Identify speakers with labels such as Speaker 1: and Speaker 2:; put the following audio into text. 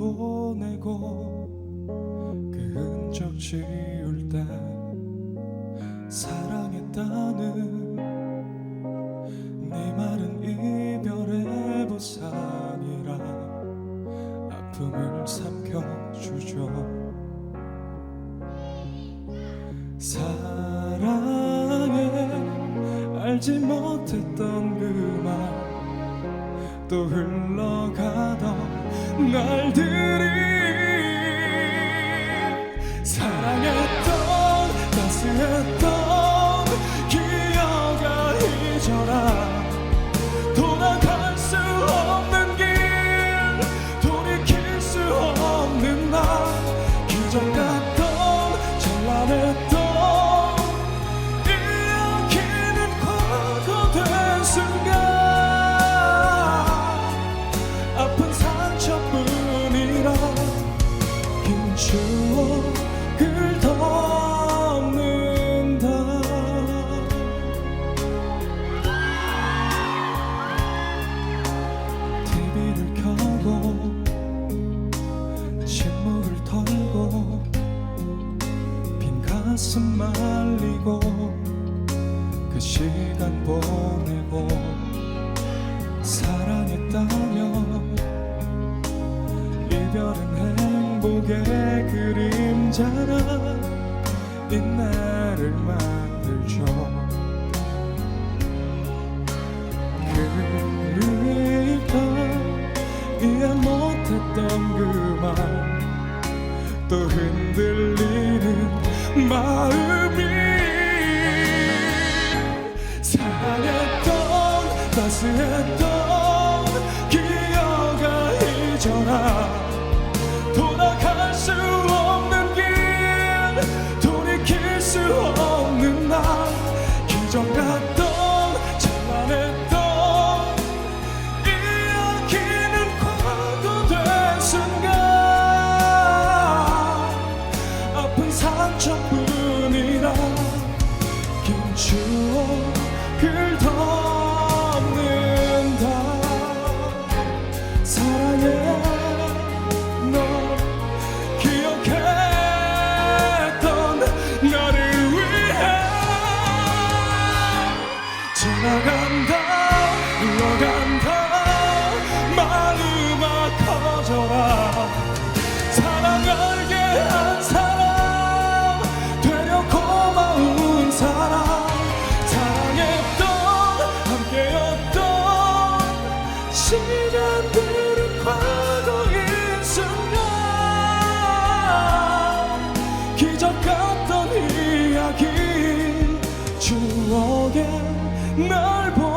Speaker 1: 보내고 그 흔적 지울 때 사랑했다는 네 말은 이별의 보상이라 아픔을 삼켜주죠. 사랑해 알지 못했던 그 말 또 흘러가던 날들이 사랑했던 따스했던 기억아 잊어라. 돌아갈 수 없는 길 돌이킬 수 없는 날 기적 같던 찬란했던 이야기는 과거된 순간. 아픈 상처 가슴 말리고 그 시간 보내고 사랑했다면 이별은 행복의 그림자라 인내를 만들죠. 그립다 이해 못했던 그 말 또 흔들리는 마음이 사랑했던 따스했던 기억아 잊어라 추억을 덮는다. 사랑해 너 기억했던 나를 위해 지나간다 널 보.